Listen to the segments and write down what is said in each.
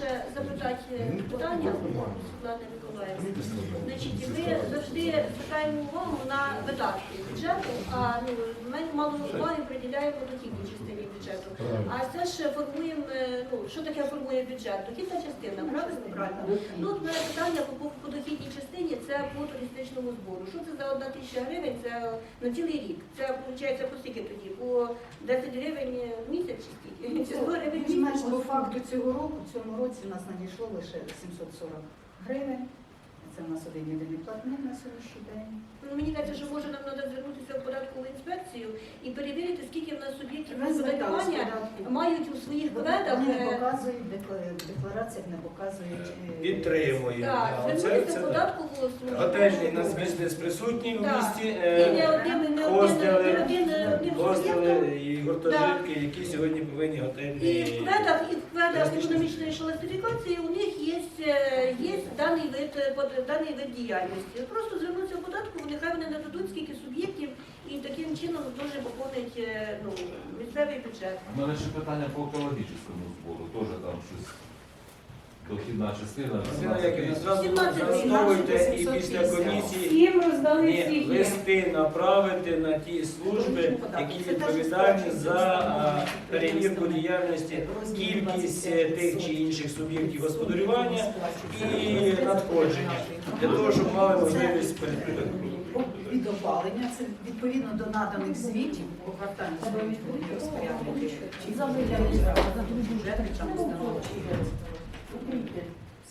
ще запитати питання Світлана Миколаївни. Значить, ми завжди звертаємо увагу на видатки бюджету, а ну, ми мало уваги приділяємо до частині бюджету. А це ж формуємо, е, ну, що таке формує бюджет? Дохідна частина, правильно? Правильно. Ну, от в мене питання по, по дохідній частині, це по туристичному збору. Що це за одна тисяча гривень? Це на цілий рік. Це виходить по скільки тоді? По 10 гривень в місяць чи скільки? Чи 100 гривень в місяць? по факту цього року, в цьому році у нас надійшло лише 740 гривень. Це у нас один єдиний платник на сьогоднішній день. Ну, мені кажеться, що може нам треба звернутися в податкову інспекцію і перевірити, скільки в нас суб'єктів оподаткування мають у своїх кведах. Вони не е, показують, в деклараціях не показують. е, Підтримує. Так, звернутися в податкову службу. Готельний нас бізнес присутній в місті. І е, не одним, і не один, не один, не одним і гуртожитки, які сьогодні повинні І в кведах, і в кведах економічної класифікації у них є, е, є даний вид е, даний вид діяльності. Просто звернуться в податку, нехай вони нададуть скільки суб'єктів і таким чином теж поповнить е, ну, місцевий бюджет. У мене ще питання по екологічному збору, теж там щось дохідна частина. Василя Яківна, зразу 17 застовуйте і після комісії ні, листи направити на ті служби, які відповідальні за перевірку діяльності, кількість е, тих чи інших суб'єктів господарювання і надходження, для того, щоб мали можливість перед Від опалення, це відповідно до наданих звітів по квартальній звіті повинні розпорядники чи бюджети, там установи, чи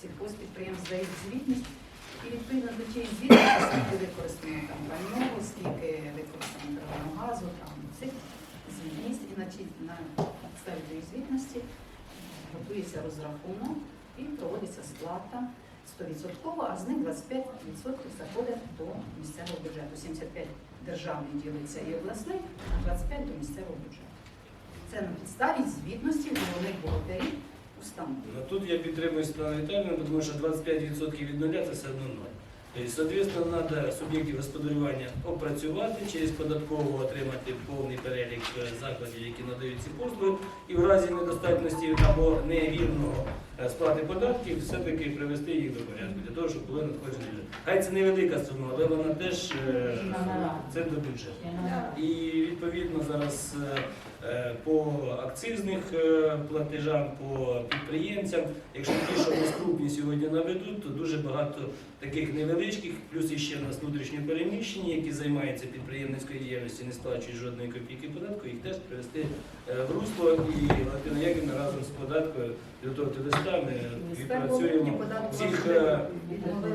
сільхозпідприємств здають звітність. І відповідно до тієї звітності, скільки використано там пального, скільки використано природного газу, там цих звітність, і на, підставі тієї звітності готується розрахунок і проводиться сплата 100%, а з них 25% заходить до місцевого бюджету. 75 державний ділиться і обласний, а 25 до місцевого бюджету. Це на підставі звітності головних бухгалтерів установ. Ну, Тут я підтримую Світлану Віталіївну, тому що 25% від нуля це все одно ноль. Тобто, соответственно, треба суб'єктів господарювання опрацювати, через податкову отримати повний перелік е, закладів, які надають ці послуги, і в разі недостатності або невірного е, сплати податків, все-таки привести їх до порядку, для того, щоб були надходжені бюджет. Хай це невелика сума, але вона теж е, це до бюджету. І відповідно зараз е, е, по акцизних е, платежам, по підприємцям, якщо ті, що нас крупні сьогодні наведуть, то дуже багато таких невеличких, плюс іще в нас внутрішньо переміщені, які займаються підприємницькою діяльністю, не сплачують жодної копійки податку, їх теж привести е, в русло і Латина Яківна разом з податкою до того листа ми відпрацюємо цих е,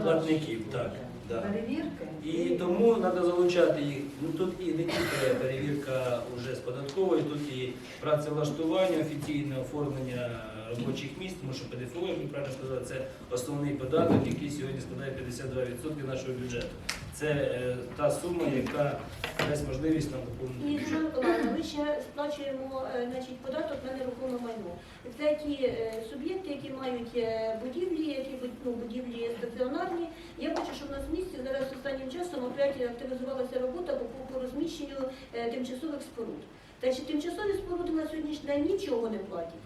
платників. Так, да. Перевірки. І тому треба залучати їх. Ну тут і не тільки перевірка вже з податкової, тут і працевлаштування, офіційне оформлення робочих місць, тому що ПДФО, як ви правильно сказали, це основний податок, який сьогодні складає 52% нашого бюджету. Це е, та сума, яка дасть можливість нам І доповнити бюджет. Миколаївна, ми ще сплачуємо е, значить, податок на нерухоме майно. Це ті е, суб'єкти, які мають е, будівлі, які ну, будівлі стаціонарні. Я бачу, що в нас в місті зараз останнім часом опять активізувалася робота по, по розміщенню е, тимчасових споруд. Та чи тимчасові споруди на сьогоднішній день нічого не платять.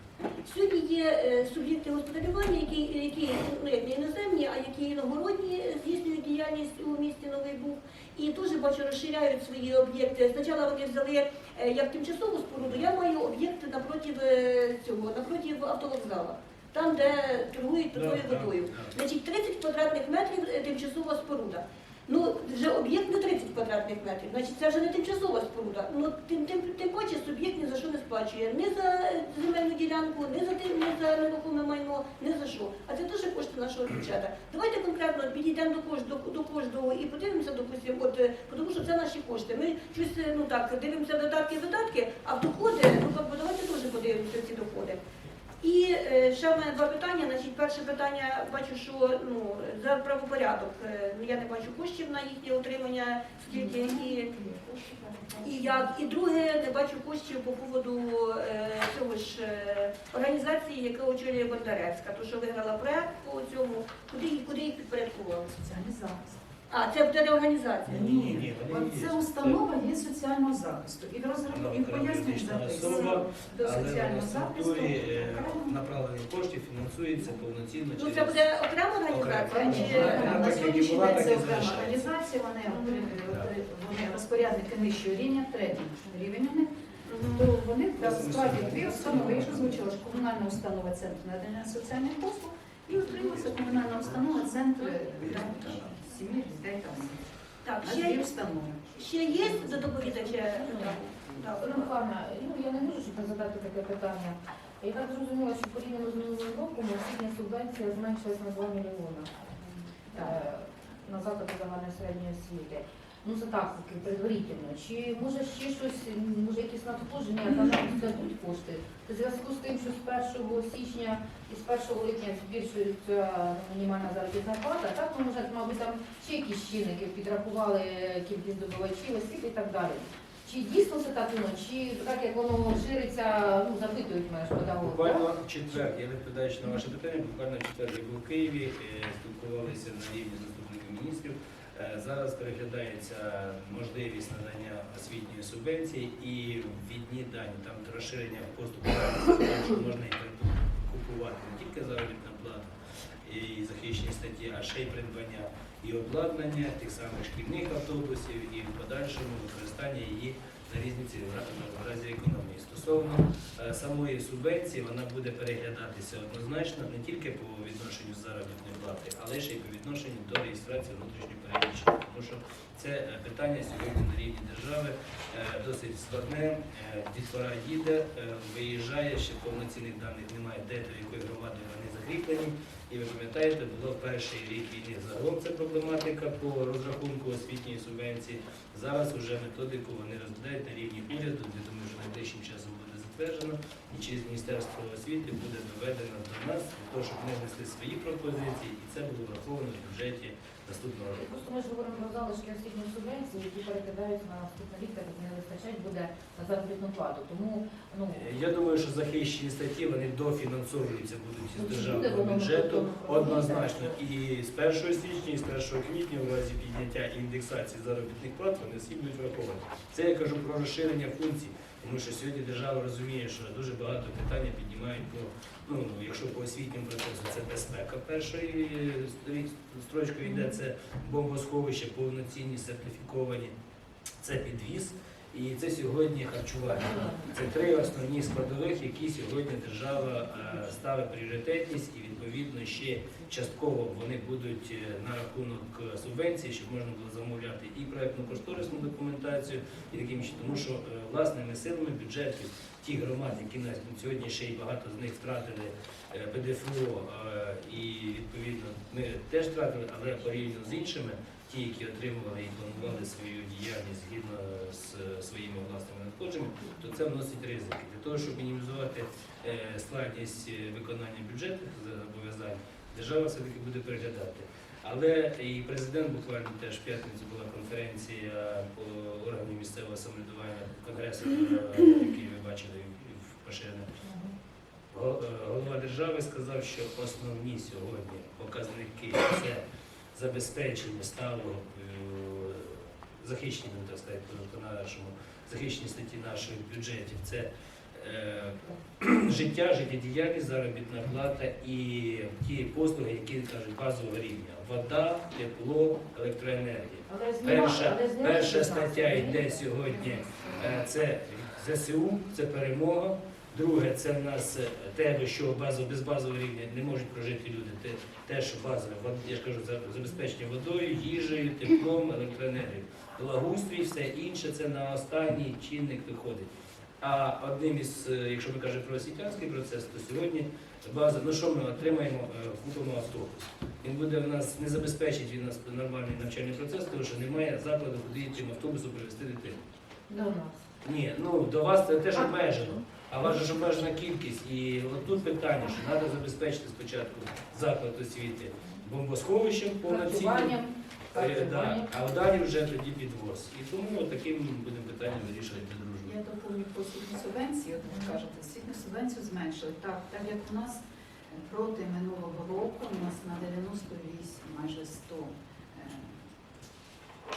Сьогодні є е, суб'єкти господарювання, які, які ну, як не іноземні, а які іногородні здійснюють діяльність у місті Новий Буг. І дуже бачу, розширяють свої об'єкти. Спочатку вони взяли е, як тимчасову споруду, я маю об'єкти напроти е, цього, напроти автовокзала, там, де торгують питною водою. Значить, 30 квадратних метрів е, тимчасова споруда. Ну, вже об'єкт не 30 квадратних метрів, значить це вже не тимчасова споруда. Ну, тим, тим, тим паче суб'єкт ні за що не сплачує. Ні за земельну ділянку, ні за тим, ні за нерухоме майно, ні за що. А це теж кошти нашого бюджету. Давайте конкретно підійдемо до кожного, до, кожного і подивимося, допустимо, от, тому що це наші кошти. Ми щось, е, ну так, дивимося додатки, видатки, а в доходи, ну, давайте теж подивимося ці доходи. І е, ще в мене два питання. Значить, перше питання бачу, що ну за правопорядок е, я не бачу коштів на їхнє утримання, скільки і, і як. І друге, не бачу коштів по поводу е, цього ж організації, яка очолює Бондаревська, то що виграла проект по цьому, куди їх куди їх підпорядкували. Соціальний захист. А, це буде реорганізація. Ні, ні, От вони Це установа є соціального захисту. І особа, до соціального захисту. е, направлення коштів фінансується повноцінно Ну це через буде окрема організація? Чи... Окремо. На сьогоднішній була, день так це окрема залишається. організація, вони отримують- вони розпорядники нижчого рівня, третій рівень у них. То вони справді дві установи, я ж озвучила, що комунальна установа центр надання соціальних послуг і отримується комунальна установа центр сім'ї, дітей та осіб. Так, На дві ще, установи. ще є до доповідача? Так. Михайловна, ну я не можу ще задати таке питання. Я так зрозуміла, що порівняно з минулим роком освітня субвенція зменшилась на 2 мільйони е, на заклади загальної середньої освіти. Ну це так, поки предварительно. Чи може ще щось, може якісь надходження, та навіть дадуть кошти? У зв'язку з тим, що з 1 січня і з 1 липня збільшується мінімальна заробітна плата, так ну може, мабуть, там ще якісь чинники підрахували кількість добувачів освіти і так далі. Чи дійсно це так воно, чи так як воно шириться, ну запитують мене ж педагоги. Буквально в четвер, я відповідаючи на ваше питання, буквально в четвер я був у Києві, е, спілкувалися на рівні заступників міністрів. Е, Зараз переглядається можливість надання освітньої субвенції і відні дані, там розширення поступу, що можна і купувати не тільки заробітна плата і захищені статті, а ще й придбання і обладнання тих самих шкільних автобусів, і в подальшому використання її на різні в разі економії. Стосовно е, самої субвенції, вона буде переглядатися однозначно не тільки по відношенню заробітної плати, але ще й по відношенню до реєстрації внутрішньої переміщення. Тому що це е, питання сьогодні на рівні держави е, досить складне. Дітвора їде, виїжджає, ще повноцінних даних немає, де до якої громади вони закріплені. І ви пам'ятаєте, було перший рік війни загалом це проблематика по розрахунку освітньої субвенції. Зараз вже методику вони розглядають на рівні уряду, я думаю, що найближчим часом затверджено і через Міністерство освіти буде доведено до нас, для того, щоб ми внесли свої пропозиції, і це було враховано в бюджеті наступного року. Просто ми ж говоримо про залишки освітньої субвенції, які перекидають на наступний рік, так як не вистачать буде на заробітну плату. Тому ну Е, Я думаю, що захищені статті вони дофінансовуються будуть Ну, із державного бюджету однозначно. І з 1 січня, і з 1 квітня у разі підняття індексації заробітних плат вони всі будуть враховані. Це я кажу про розширення функцій, тому що сьогодні держава розуміє, що дуже багато питань піднімають по ну якщо по освітньому процесу це безпека. Сторі- строчкою йде це бомбосховище, повноцінні сертифіковані, це підвіз. І це сьогодні харчування. Це три основні складових, які сьогодні держава е, ставить пріоритетність і відповідно ще частково вони будуть е, на рахунок субвенції, щоб можна було замовляти і проектну кошторисну документацію, і таким чином, тому що е, власними силами бюджетів ті громади, які на сьогодні ще й багато з них втратили ПДФО, і відповідно ми теж втратили, але порівняно з іншими. Ті, які отримували і планували свою діяльність згідно з е, своїми власними надходженнями, то це вносить ризики. Для того, щоб мінімізувати е, складність е, виконання бюджетних зобов'язань, держава все-таки буде переглядати. Але і президент буквально теж в п'ятницю була конференція по органів місцевого самоврядування, конгрес, е, який ви бачили в поширене. Е, Голова держави сказав, що основні сьогодні показники це забезпечення сталого е, захищені, так сказати, по нашому захищені статті наших бюджетів. Це е, життя, життєдіяльність, заробітна плата і ті послуги, які кажуть базового рівня: вода, тепло, електроенергія. Перша, перша стаття йде сьогодні. е, Це ЗСУ, це перемога. Друге, це в нас е, те, що базово, без базового рівня не можуть прожити люди. Те, те що базове, я ж кажу, забезпечення водою, їжею, теплом, електроенергією. Благоустрій, все інше це на останній чинник виходить. А одним із, е, якщо ми кажемо про освітянський процес, то сьогодні база, ну що ми отримаємо, Е, купимо автобус. Він буде в нас не забезпечить він нас нормальний навчальний процес, тому що немає закладу, куди тим автобусом привезти дитину. До нас. Ні, ну до вас це теж обмежено. А у вас же ж обмежена кількість. І от тут питання, що треба забезпечити спочатку заклад освіти бомбосховищем повноцінним. Е, да, а далі вже тоді підвоз. І тому от таким будемо питанням вирішувати дружно. Я доповню по освітній субвенції, от ви кажете, освітню субвенцію зменшили. Так, так як у нас проти минулого року, у нас на 98, майже 100 е,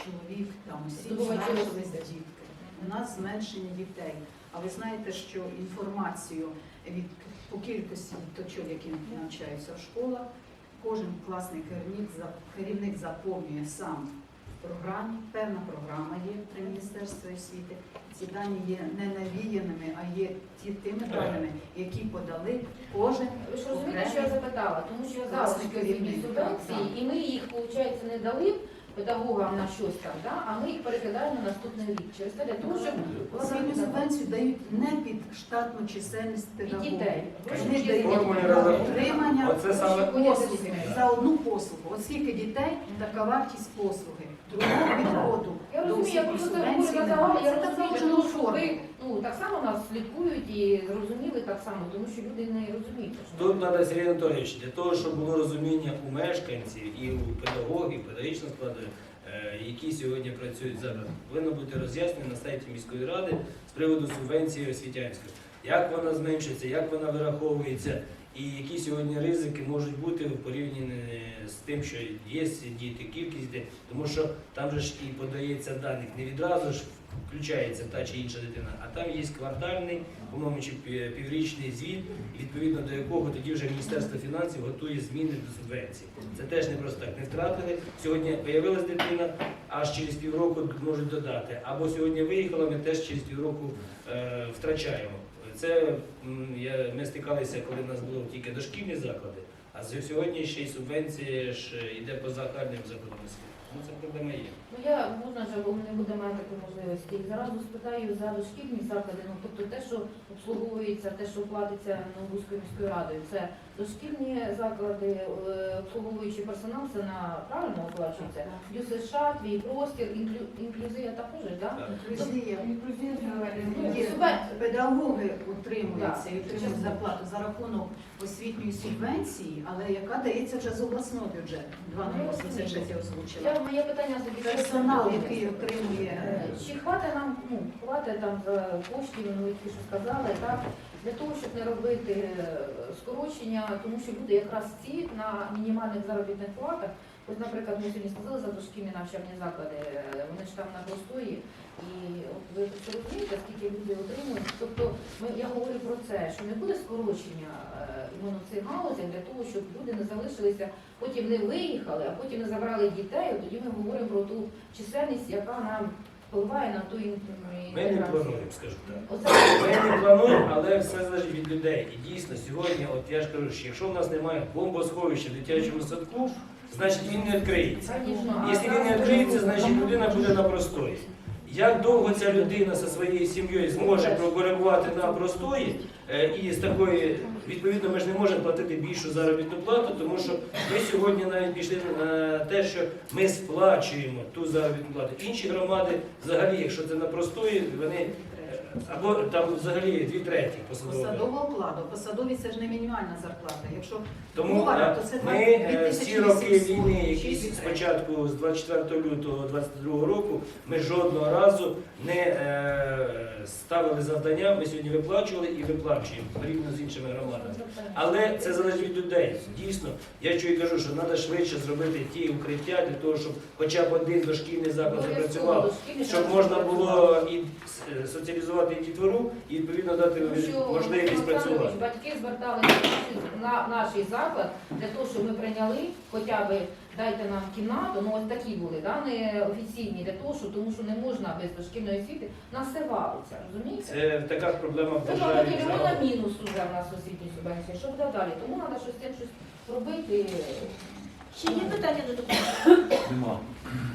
чоловік, там усі Здобувачі зменшилися освіти. дітки. У нас зменшення дітей. А ви знаєте, що інформацію від по кількості діточок, які навчаються в школах, кожен класний керівник за- керівник заповнює сам в програмі. Певна програма є при Міністерстві освіти. Ці дані є не навіяними, а є ті тими даними, які подали кожен Ви ж розумієте, що я запитала, тому що залишки керівник, субвенції, і ми їх, виходить, не дали педагогам на щось там, да? а ми їх перекидаємо на наступний рік. Через те для того, щоб освітню субвенцію дають не під штатну чисельність і педагогів. дітей. Вони дають Формулі на розрахунку. утримання Оце саме послуги за одну послугу. От скільки дітей, така вартість послуги. Другого відходу Я до розумію, я освітньої просто субвенції говорю немає. я Це так розумію, заложено тому в що формі. ви ну, так само нас слідкують і зрозуміли так само, тому що люди не розуміють. що Тут треба, Сергій Анатолійович, для того, щоб було розуміння у мешканців і у педагогів, педагогічного складу, е, які сьогодні працюють зараз, повинно бути роз'яснено на сайті міської ради з приводу субвенції освітянської. Як вона зменшиться, як вона вираховується, і які сьогодні ризики можуть бути в порівнянні з тим, що є діти, кількість дітей, тому що там же ж і подається даних. Не відразу ж включається та чи інша дитина, а там є квартальний, по-моєму, чи піврічний звіт, відповідно до якого тоді вже Міністерство фінансів готує зміни до субвенції. Це теж не просто так. Не втратили. Сьогодні появилась дитина, аж через півроку можуть додати. Або сьогодні виїхала, ми теж через півроку е, втрачаємо. Це я, ми стикалися, коли в нас було тільки дошкільні заклади, а сьогодні ще й субвенція ж е, йде по загальним закладам освіти. Ну це проблема є. Ну я можна ж, бо не буде мати такої можливості. Зараз спитаю за дошкільні заклади, ну тобто те, що обслуговується, те, що платиться Новобузькою міською радою, це дошкільні заклади, е, обслуговуючий персонал, це на правильно оплачується. Плюс США, твій простір, інклю, інклюзія також, так? Да? Інклюзія. Є. субвен- Педагоги утримуються і отримують зарплату за рахунок освітньої субвенції, але яка дається вже з обласного бюджету. 2,86 я озвучила. Я моє питання собі Персонал, який отримує Е, Чи хватить нам, ну, хватить там за коштів, ну, які що сказали, так, для того, щоб не робити е, скорочення, тому що люди якраз ці на мінімальних заробітних платах, от, наприклад, ми сьогодні сказали за дошкільні навчальні заклади, е, вони ж там на простої, і от ви розумієте, скільки люди отримують. Тобто ми, я говорю про це, що не буде скорочення іменно в цих галузях для того, щоб люди не залишилися, потім не виїхали, а потім не забрали дітей, тоді ми говоримо про ту чисельність, яка нам впливає на ту ін- Ми не плануємо, скажу так. Ми не плануємо, але все залежить від людей. І дійсно, сьогодні, от я ж кажу, що якщо в нас немає бомбосховища в дитячому садку, значить він не відкриється. Якщо він не відкриється, значить людина буде на простої. Як довго ця людина зі своєю сім'єю зможе перебувати на простої, е, і з такої, відповідно, ми ж не можемо платити більшу заробітну плату, тому що ми сьогодні навіть пішли на те, що ми сплачуємо ту заробітну плату. Інші громади, взагалі, якщо це на простої, вони або там взагалі дві треті посадових. посадова оплата. Посадові це ж не мінімальна зарплата. Якщо Тому Мова, е, то це ми е, всі роки війни, які спочатку з 24 лютого 22 року, ми жодного разу не е, ставили завдання. Ми сьогодні виплачували і виплачуємо порівняно з іншими громадами. Але це залежить від людей. Дійсно, я чую і кажу, що треба швидше зробити ті укриття для того, щоб хоча б один дошкільний заклад запрацював, щоб можна було і е, соціалізувати і дітвору, і відповідно дати що, можливість Олександр працювати. Олександрович, батьки зверталися на наш заклад для того, щоб ми прийняли хоча б дайте нам кімнату, ну ось такі були, да, не офіційні, для того, що тому що не можна без дошкільної освіти, нас все валиться, розумієте? Це така проблема в Це державі. багато мільйона загалом. мінус уже в нас освітній субвенції. Що буде далі? Тому треба щось з цим щось робити. Ще є питання до доповідача? Нема.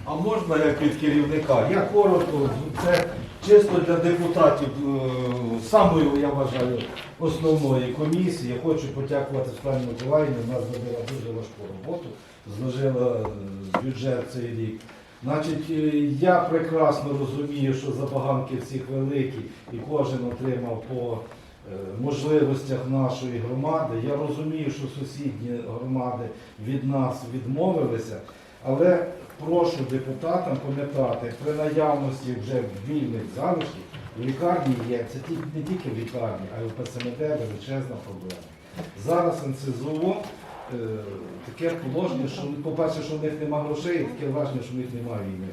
А можна як від керівника? Я коротко, це чисто для депутатів е, самої, я вважаю, основної комісії. Я хочу подякувати Світлані Миколаївні, вона зробила дуже важку роботу, зложила е, бюджет цей рік. Значить, е, я прекрасно розумію, що забаганки всіх великі і кожен отримав по можливостях нашої громади. Я розумію, що сусідні громади від нас відмовилися, але прошу депутатам пам'ятати, при наявності вже вільних залишків в лікарні є, це не тільки в лікарні, а й у ПСМД величезна проблема. Зараз НСЗО е, таке положення, що, по-перше, що в них немає грошей, таке враження, що в них немає війни.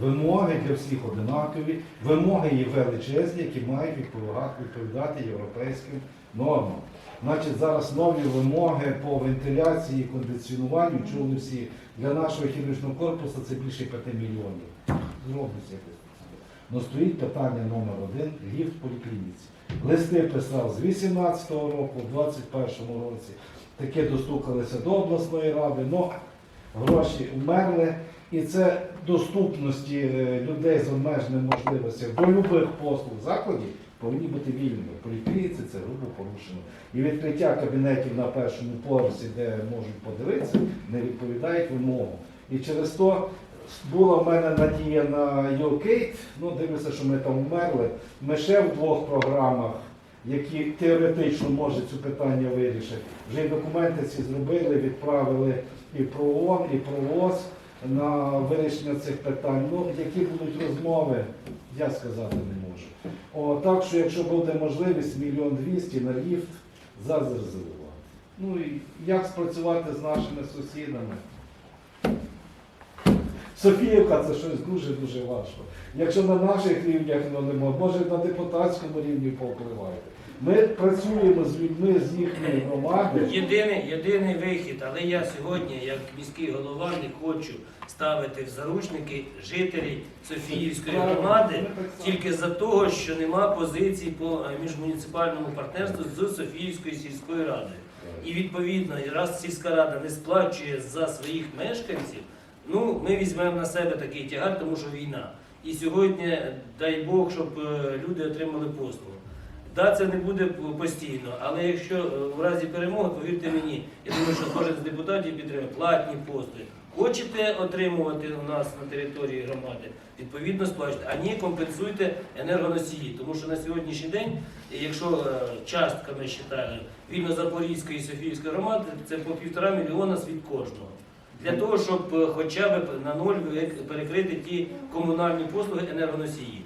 Вимоги для всіх одинакові, вимоги є величезні, які мають відповідати, європейським нормам. Значить, зараз нові вимоги по вентиляції кондиціонуванню, чули всі, для нашого хірургічного корпусу це більше 5 мільйонів. Зроблять якось. Ну стоїть питання номер один ліфт в поліклініці. Листи писав з 18-го року, в 21-му році. Таке достукалися до обласної ради, але гроші вмерли. І це доступності е, людей з обмеженими можливостями до любих послуг закладів повинні бути вільними. В поліклініці це грубо порушено. І відкриття кабінетів на першому поверсі, де можуть подивитися, не відповідають вимогам. І через то була в мене надія на Йокейт, ну дивлюся, що ми там вмерли. Ми ще в двох програмах, які теоретично можуть це питання вирішити. Вже й документи ці зробили, відправили і про ООН, і про ВОЗ на вирішення цих питань. Ну, які будуть розмови, я сказати не можу. О, так що, якщо буде можливість, мільйон двісті на ліфт зазерзувати. Ну і як спрацювати з нашими сусідами? Софіївка це щось дуже-дуже важко. Якщо на наших рівнях ну, не може, на депутатському рівні повпливайте. Ми працюємо з людьми з їхньої громади. Єдиний, єдиний вихід, але я сьогодні, як міський голова, не хочу ставити в заручники жителів Софіївської громади тільки за того, що нема позицій по е, міжмуніципальному партнерству з Софіївською сільською радою. І відповідно, раз сільська рада не сплачує за своїх мешканців, ну ми візьмемо на себе такий тягар, тому що війна. І сьогодні, дай Бог, щоб е, люди отримали послугу. Да, це не буде постійно, але якщо е, в разі перемоги, повірте мені, я думаю, що кожен з депутатів підтримує платні послуги. Хочете отримувати у нас на території громади, відповідно сплачуйте, а ні, компенсуйте енергоносії. Тому що на сьогоднішній день, якщо е, частками вважаю, вільно-запорізької і Софіївської громади, це по півтора мільйона від кожного. Для того, щоб е, хоча б на ноль перекрити ті комунальні послуги енергоносії.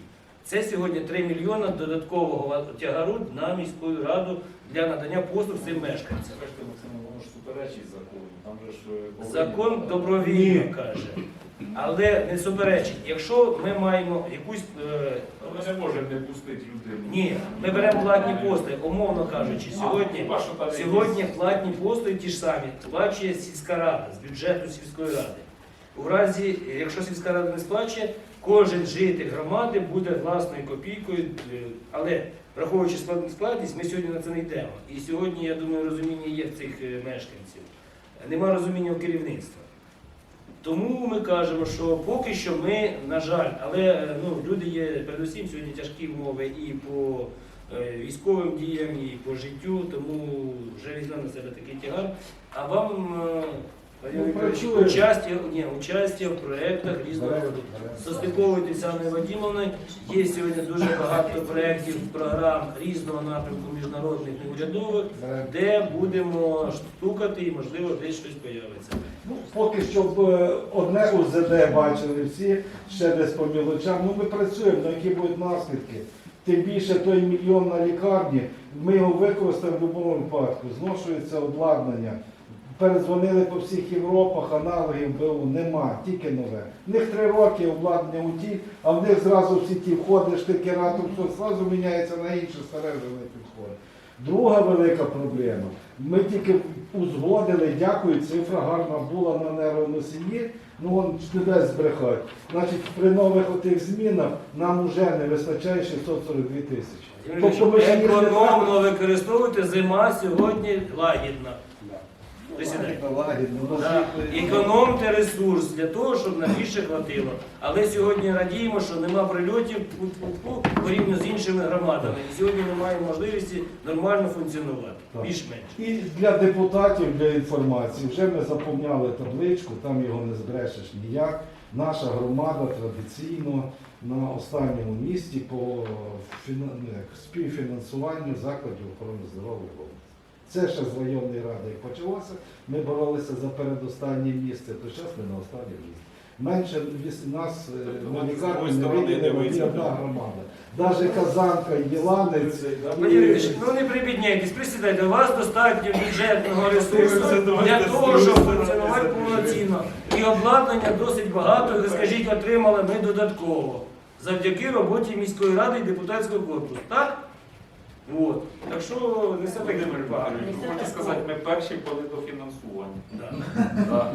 Це сьогодні 3 мільйона додаткового тягару на міську раду для надання послуг цим мешканцям. Скажете, Максим, воно ж суперечить закону. Там же ж е, повинні- Закон добровільно каже, але не суперечить. Якщо ми маємо якусь е, Ми не можемо не пустити людину. ні, ми беремо платні послуги, умовно кажучи, сьогодні. Там Сьогодні платні послуги ті ж самі сплачує сільська рада з бюджету сільської ради. У разі, якщо сільська рада не сплачує, кожен житель громади буде власною копійкою, е, але враховуючи складність, ми сьогодні на це не йдемо. І сьогодні, я думаю, розуміння є в цих е, мешканців. Нема розуміння у керівництва. Тому ми кажемо, що поки що ми, на жаль, але е, ну, люди є передусім сьогодні тяжкі умови і по військовим діям, і по життю, тому вже візьме на себе такий тягар. А вам Ну, участя, ні, участя в проєктах різного роду. З Вадимовною. Є сьогодні дуже багато проєктів, програм різного напрямку міжнародних неурядових, де будемо стукати і, можливо, десь щось появиться. Ну, поки що е, одне УЗД бачили всі, ще десь по мілочам. Ну ми працюємо, на які будуть наслідки. Тим більше той мільйон на лікарні, ми його використаємо в будь-якому випадку. Зношується обладнання. Передзвонили по всіх Європах, аналогів БУ нема, тільки нове. В них три роки обладнання у ті, а в них зразу всі ті входиш, ти кератор, все зразу міняється на інше старе не підходить. Друга велика проблема. Ми тільки узгодили, дякую, цифра гарна була на нейроносії, ну он не дасть збрехати. Значить, при нових отих змінах нам вже не вистачає 642 тисячі. Тобто ми ще їх не Економно використовуйте, зима сьогодні лагідна. Присідайте. Да. Економте ресурс для того, щоб на більше хватило. Але сьогодні радіємо, що нема прильотів порівняно з іншими громадами. І сьогодні немає можливості нормально функціонувати. Більш-менш. І для депутатів, для інформації, вже ми заповняли табличку, там його не збрешеш ніяк. Наша громада традиційно на останньому місці по фіна- ну, співфінансуванню закладів охорони здоров'я. Це ще з районної ради, почалося, ми боролися за передостаннє місце, то зараз ми на останнє місце. Менше нас е, Тобто на лікарні не одна громада. Навіть Казанка, Єланець. Ну не прибідняйтесь, присідайте. У вас достатньо бюджетного ресурсу для того, щоб функціонувати повноцінно. І обладнання досить багато, скажіть, отримали ми додатково. Завдяки роботі міської ради і депутатського корпусу. Так? От. Так що не все так погано. Хочу сказати, ми перші по недофінансуванню. Да.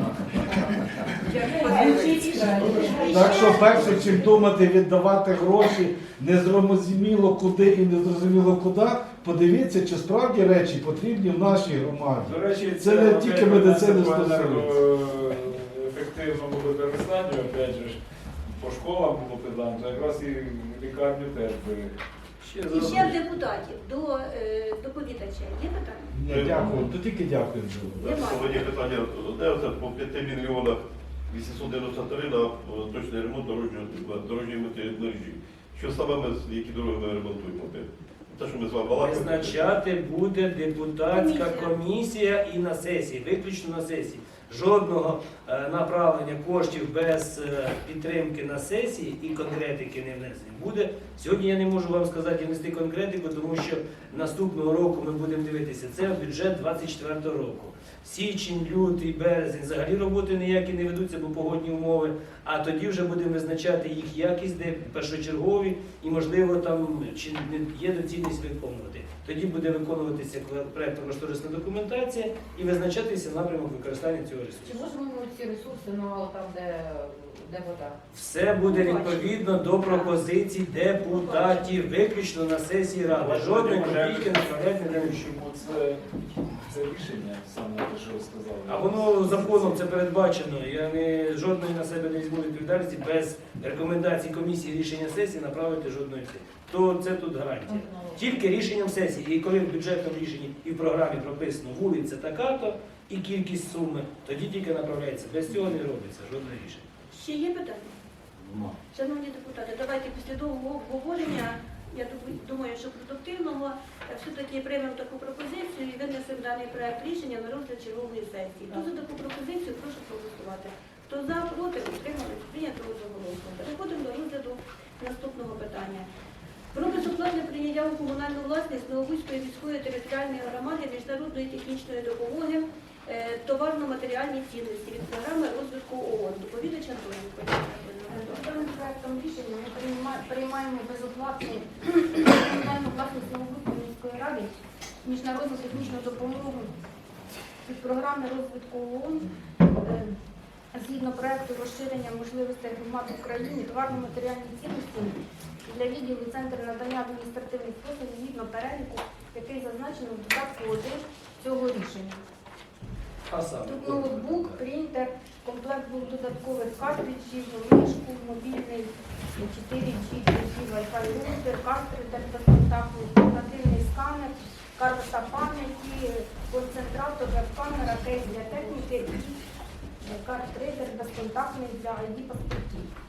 Так що перше, чим думати, віддавати гроші, незрозуміло куди і незрозуміло куди, подивіться, чи справді речі потрібні в нашій громаді. До речі, Це не тільки медицини по стосується. ефективному використанню, опять же, ж, по школам було питання, якраз і лікарню теж би. Ще І ще в депутатів до е, доповідача є питання? Ні, дякую, то тільки дякую. Сьогодні питання, де оце по 5 мільйонах 893 на е, точний ремонт дорожньої, дорожньої мети- мережі. Що саме ми, з- які дороги ми ремонтуємо? Те, що ми з вами балакали. Визначати буде депутатська Комісія. комісія і на сесії, виключно на сесії. Жодного е, направлення коштів без е, підтримки на сесії і конкретики не внесені буде. Сьогодні я не можу вам сказати і внести конкретику, тому що наступного року ми будемо дивитися. Це бюджет 24 року. Січень, лютий, березень, взагалі роботи ніякі не ведуться, бо погодні умови. А тоді вже будемо визначати їх якість, де першочергові, і можливо там чи не є доцільність виконувати. Тоді буде виконуватися проєктно-кошторисна документація і визначатися напрямок використання цього Чи ресурсу. можемо ми ці ресурси, ну там, де, де вода? Все буде відповідно до пропозицій депутатів, виключно на сесії ради. Жодної копійки направляти не буде. Це, рішення, саме те, що ви сказали? А воно законом це передбачено. Я не жодної на себе не візьму відповідальності без рекомендацій комісії рішення сесії направити жодної сесії. То це тут гарантія. Тільки рішенням сесії. І коли в бюджетному рішенні і в програмі прописано вулиця така-то і кількість суми, тоді тільки направляється. Без цього не робиться жодне рішення. Ще є питання? Шановні депутати, давайте після довгого обговорення, я думаю, що продуктивного, е, все-таки приймемо таку пропозицію і винесемо даний проект рішення на розгляд чергової сесії. Хто за таку пропозицію, прошу проголосувати. Хто за, проти, утримали, прийнято одноголосно. Переходимо до розгляду наступного питання. Про безоплатне прийняття у комунальну власність Новобузької міської територіальної громади міжнародної технічної допомоги е, товарно-матеріальні цінності від програми розвитку ООН. Доповідач Антоненко. Даним проектом рішення ми приймаємо безоплатну власність Новобудської міської ради міжнародну технічну допомогу від програми розвитку ООН е, згідно проекту розширення можливостей громад в Україні товарно-матеріальні цінності для відділу Центру надання адміністративних послуг згідно переліку, який зазначено в додатку 1 цього рішення. А саме. Тут ноутбук, принтер, комплект був додаткових картриджів, мишку, мобільний 4G, 3G, Wi-Fi роутер, картридер безконтактний, портативний сканер, карта пам'яті, концентратор, веб-камера, кейс для техніки і картридер безконтактний для ID паспортів.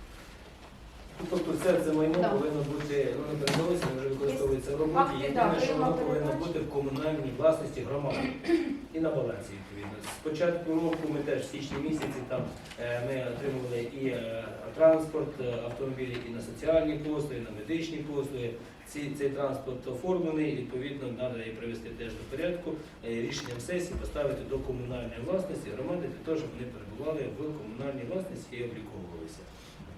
Тобто все це майно Так. повинно бути, ну не передалося, вже використовується в роботі. Єдине, да, що воно повинно бути в комунальній власності громади і на балансі відповідно. З початку року ми теж в січні місяці там е, ми отримували і е, транспорт, е, автомобілі і на соціальні послуги, і на медичні послуги. Ці, цей транспорт оформлений, і, відповідно, треба її привести теж до порядку. Е, Рішенням сесії поставити до комунальної власності громади для того, щоб вони перебували в комунальній власності і обліковувалися.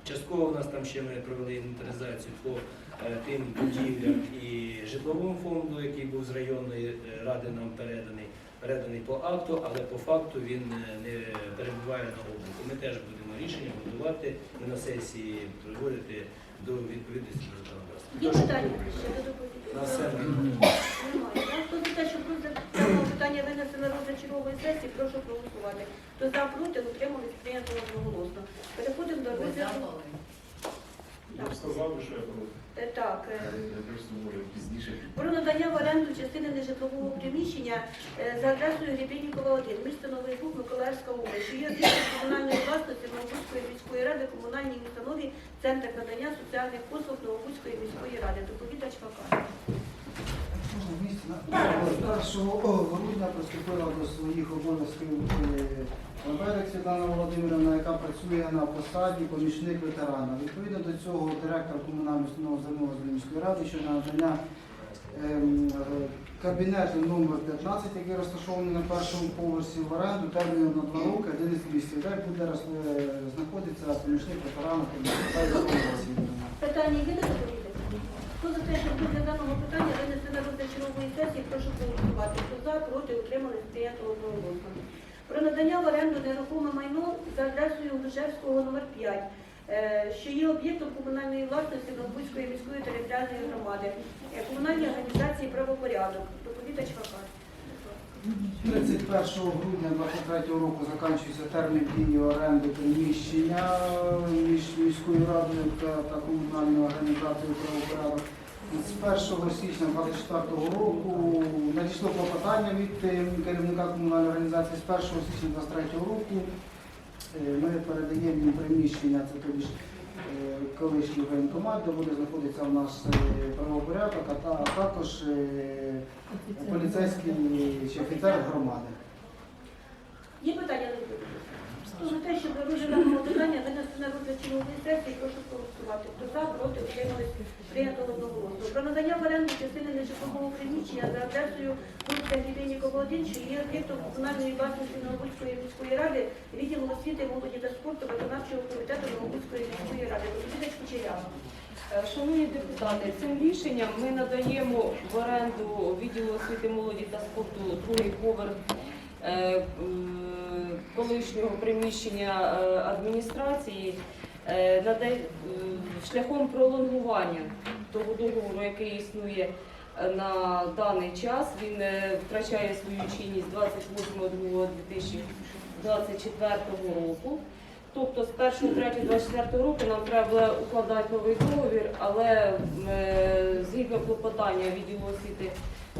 Частково у нас там ще ми провели інвентаризацію по е, тим будівлям і житловому фонду, який був з районної е, ради нам переданий, переданий по акту, але по факту він е, не перебуває на обліку. Ми теж будемо рішення будувати і на сесії приводити до відповідності до законодавства. Є питання ще до доповіді? На себе. Немає. так? Хто за те, щоб розгляд даного питання винести на розгляд чергової сесії, прошу проголосувати. Хто за, проти, утримались, прийнято одноголосно. Переходимо до розгляду. Я б сказав, би, що я проти. Е, Так, е, Я просто може пізніше. про надання в оренду частини нежитлового приміщення е, за адресою Гребінникова 1, місто Новий Буг, Миколаївська область, що є об'єктом комунальної власності Новобузької міської ради, комунальній установі Центр надання соціальних послуг Новобузької міської ради. Доповідач Макар. З 1 грудня приступила до своїх обов'язків е, Світлана Володимирівна, яка працює на посаді помічник ветерана. Відповідно до цього директор комунальної установи до міської ради щодо надання ем, е, кабінету номер 15, який розташований на першому поверсі в оренду терміном на 2 роки, один із 200. Де буде е, знаходиться помічник ветерана. Питання є до? Хто за те, що буде даного питання винести на розгляд чергової сесії, прошу проголосувати. Хто за, проти, утримали, сприятого одноголосно. Про надання в оренду нерухоме майно за адресою Лужевського номер 5, е, що є об'єктом комунальної власності Новбузької міської територіальної громади, комунальної організації правопорядок. Доповідач Хакар. 31 грудня 2023 року закінчується термін дії оренди приміщення між міською радою та, комунальною організацією правопорядок. З 1 січня 2024 року надійшло клопотання від е, керівника комунальної організації з 1 січня 2023 року. Е, Ми передаємо їм приміщення, це тобі ж е, колишній воєнкомат, де буде знаходитися у нас е, правопорядок, а також е, поліцейський чи офіцер громади. Є питання? Хто за те, щоб розгляд на питання винести на розгляд чергової сесії, прошу проголосувати. Хто за, проти, утримались, прийнято одноголосно. Про надання в оренду частини нежитлового приміщення за адресою вулиця Гребенникова 1, що є об'єктом комунальної власності Новобузької міської ради, відділу освіти, молоді та спорту, виконавчого комітету Новобузької міської ради. Доповідач Кучерява. Е, Шановні депутати, цим рішенням ми надаємо в оренду відділу освіти молоді та спорту другий поверх е, колишнього приміщення е, адміністрації шляхом пролонгування того договору, який існує е, на даний час. Він е, втрачає свою чинність 28.02.2024 року. Тобто з 1.3.24 року нам треба укладати новий договір, але е, згідно клопотання відділу освіти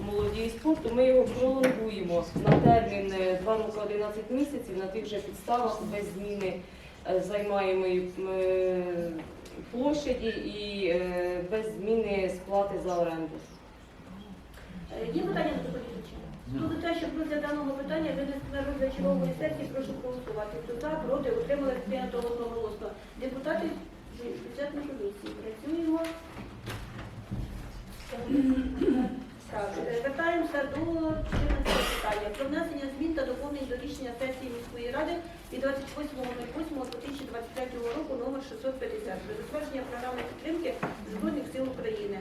молоді і спорту, ми його пролонгуємо на термін е, 2 роки 11 місяців на тих же підставах без зміни е, займаємої е, площаді і е, без зміни сплати за оренду. Е, Є питання до доповідача? Хто за те, щоб розгляд даного питання винести на розгляд чергової сесії, прошу проголосувати. Хто за, проти, утримались, прийнято одноголосно. Депутати бюджетної комісії. Працюємо. Так, звертаємося до 14 питання про внесення змін та доповнень до рішення сесії міської ради від 28.08.2023 року номер 650 про затвердження програми підтримки Збройних сил України.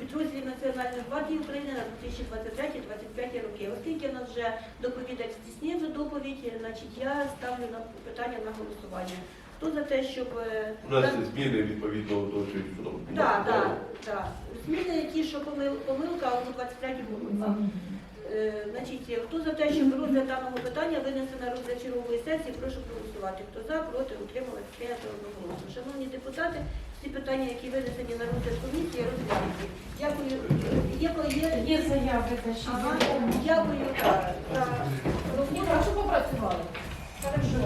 Підрозділів Національної гвардії України на 2023-2025 роки. Оскільки нас вже доповідач здійснив доповідь, значить я ставлю на питання на голосування. Хто за те, щоб е, У нас є зміни відповідно до того, що. Так, так, так. Зміни ті, що помил- помилка у 23-му році. Е, Значить, хто за те, щоб розгляд даного питання винести на розгляд чергової сесії, прошу проголосувати. Хто за, проти, утрималися, прийнято одноголосно. Шановні депутати, всі питання, які винесені на розгляд комісії, розглянуті. Дякую. Є, є, Є заяви за шість. Ага, дякую за, за роботу. Прошу попрацювали. Хорошо,